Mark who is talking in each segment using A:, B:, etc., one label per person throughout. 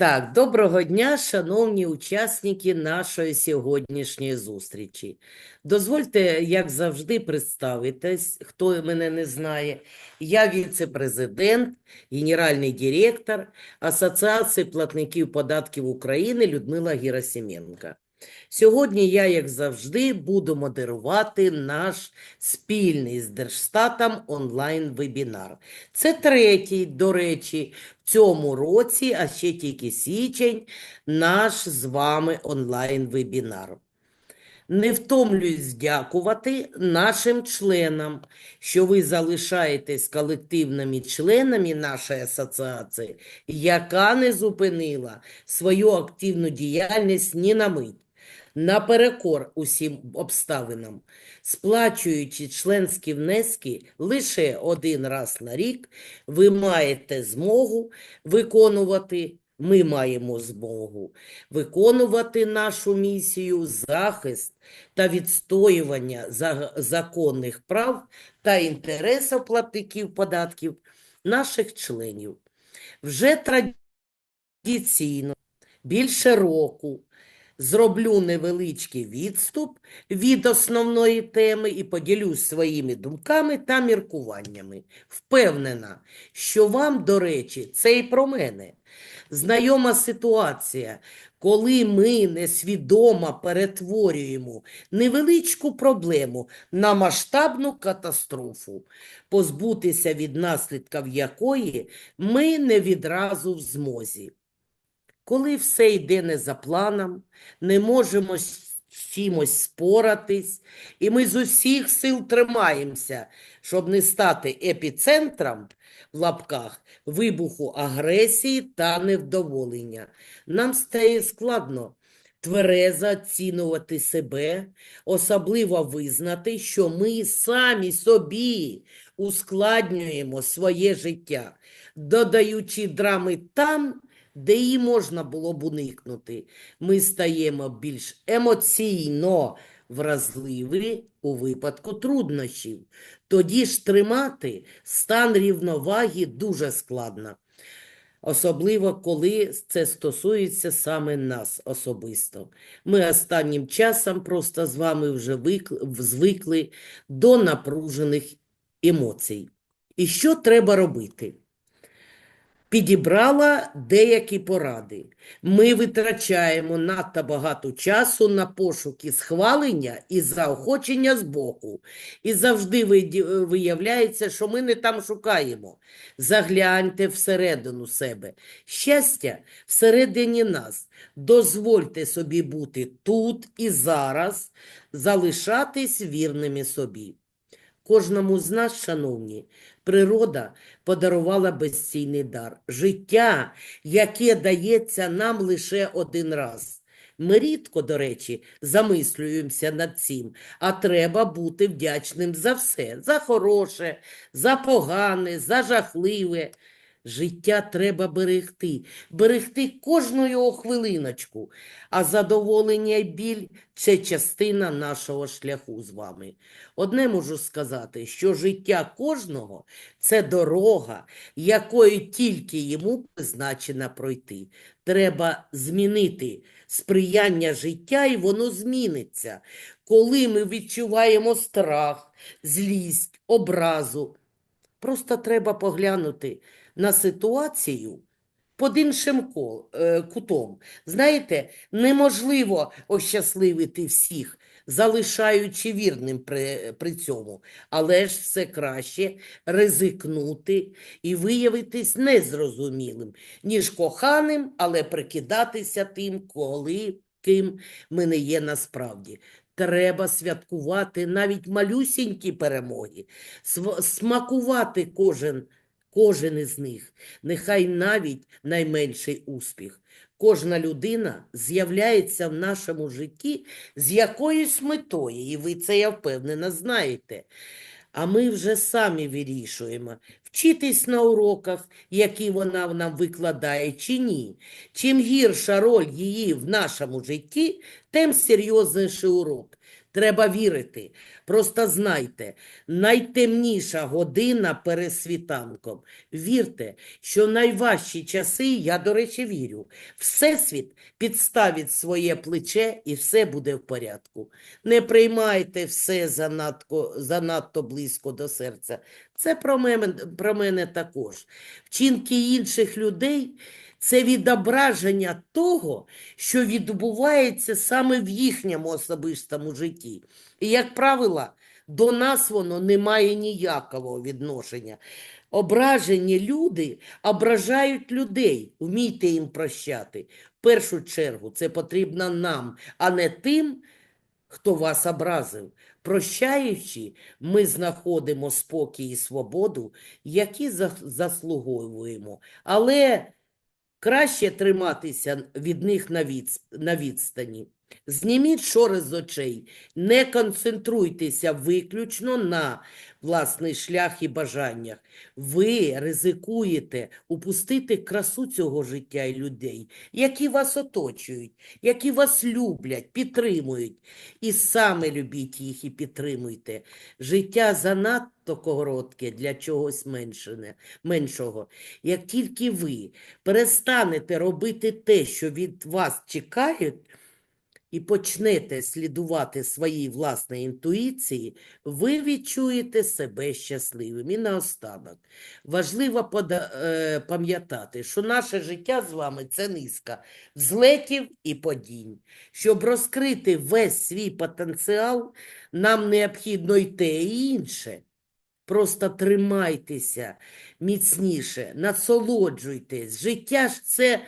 A: Так, доброго дня, шановні учасники нашої сьогоднішньої зустрічі. Дозвольте, як завжди, представитись, хто мене не знає. Я віце-президент, генеральний директор Асоціації платників податків України Людмила Герасименко. Сьогодні я, як завжди, буду модерувати наш спільний з Держстатом онлайн-вебінар. Це третій, до речі, в цьому році, а ще тільки січень, наш з вами онлайн-вебінар. Не втомлююсь дякувати нашим членам, що ви залишаєтесь колективними членами нашої асоціації, яка не зупинила свою активну діяльність ні на мить. Наперекор усім обставинам, сплачуючи членські внески лише один раз на рік, ви маєте змогу виконувати, ми маємо змогу виконувати нашу місію захист та відстоювання законних прав та інтересів платників податків наших членів. Вже традиційно більше року зроблю невеличкий відступ від основної теми і поділюсь своїми думками та міркуваннями. Впевнена, що вам, до речі, це і про мене. Знайома ситуація, коли ми несвідомо перетворюємо невеличку проблему на масштабну катастрофу, позбутися від наслідків якої ми не відразу в змозі. Коли все йде не за планом, не можемо з чимось споратись, і ми з усіх сил тримаємося, щоб не стати епіцентром в лапках вибуху агресії та невдоволення. Нам стає складно тверезо оцінювати себе, особливо визнати, що ми самі собі ускладнюємо своє життя, додаючи драми там, де її можна було б уникнути. Ми стаємо більш емоційно вразливі у випадку труднощів. Тоді ж тримати стан рівноваги дуже складно. Особливо, коли це стосується саме нас особисто. Ми останнім часом просто з вами вже звикли до напружених емоцій. І що треба робити? Підібрала деякі поради. Ми витрачаємо надто багато часу на пошуки схвалення і заохочення з боку. І завжди виявляється, що ми не там шукаємо. Загляньте всередину себе. Щастя всередині нас. Дозвольте собі бути тут і зараз, залишатись вірними собі. Кожному з нас, шановні, природа подарувала безцінний дар. Життя, яке дається нам лише один раз. Ми рідко, до речі, замислюємося над цим, а треба бути вдячним за все, за хороше, за погане, за жахливе. Життя треба берегти, берегти кожну його хвилиночку, а задоволення й біль – це частина нашого шляху з вами. Одне можу сказати, що життя кожного – це дорога, якою тільки йому призначено пройти. Треба змінити сприяння життя, і воно зміниться. Коли ми відчуваємо страх, злість, образу, просто треба поглянути на ситуацію під іншим е, кутом. Знаєте, неможливо ощасливити всіх, залишаючи вірним при, при цьому, але ж все краще ризикнути і виявитись незрозумілим, ніж коханим, але прикидатися тим, коли ким ми не є насправді. Треба святкувати навіть малюсінькі перемоги, смакувати кожен кожен із них, нехай навіть найменший успіх. Кожна людина з'являється в нашому житті з якоюсь метою, і ви це, я впевнена, знаєте. А ми вже самі вирішуємо, вчитись на уроках, які вона нам викладає, чи ні. Чим гірша роль її в нашому житті, тим серйозніший урок. Треба вірити. Просто знайте, найтемніша година перед світанком. Вірте, що найважчі часи, я, до речі, вірю, Всесвіт підставить своє плече і все буде в порядку. Не приймайте все занадто, занадто близько до серця. Це про мене, про мене також. Вчинки інших людей це відображення того, що відбувається саме в їхньому особистому житті. І, як правило, до нас воно не має ніякого відношення. Ображені люди ображають людей. Вмійте їм прощати. В першу чергу це потрібно нам, а не тим, хто вас образив. Прощаючи, ми знаходимо спокій і свободу, які заслуговуємо. Але краще триматися від них на, відс- на відстані. Зніміть шори з очей, не концентруйтеся виключно на власний шлях і бажаннях. Ви ризикуєте упустити красу цього життя і людей, які вас оточують, які вас люблять, підтримують. І саме любіть їх і підтримуйте. Життя занадто коротке для чогось меншого. Як тільки ви перестанете робити те, що від вас чекають, і почнете слідувати своїй власній інтуїції, ви відчуєте себе щасливим. І наостанок, важливо пода- е, пам'ятати, що наше життя з вами – це низка взлетів і падінь. Щоб розкрити весь свій потенціал, нам необхідно й те, і інше. Просто тримайтеся міцніше, насолоджуйтесь. Життя ж це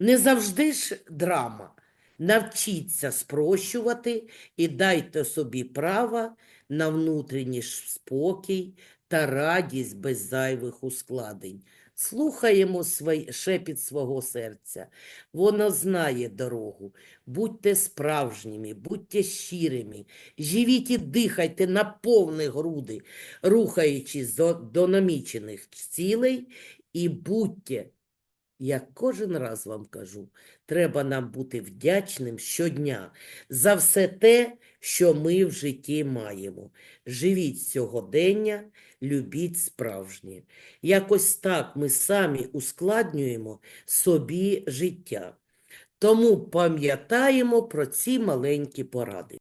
A: не завжди ж драма. Навчіться спрощувати і дайте собі право на внутрішній спокій та радість без зайвих ускладень. Слухаємо свій, шепіт свого серця. Воно знає дорогу. Будьте справжніми, будьте щирими. Живіть і дихайте на повні груди, рухаючись до, намічених цілей, і будьте я кожен раз вам кажу, треба нам бути вдячним щодня за все те, що ми в житті маємо. Живіть сьогодення, любіть справжнє. Якось так ми самі ускладнюємо собі життя. Тому пам'ятаємо про ці маленькі поради.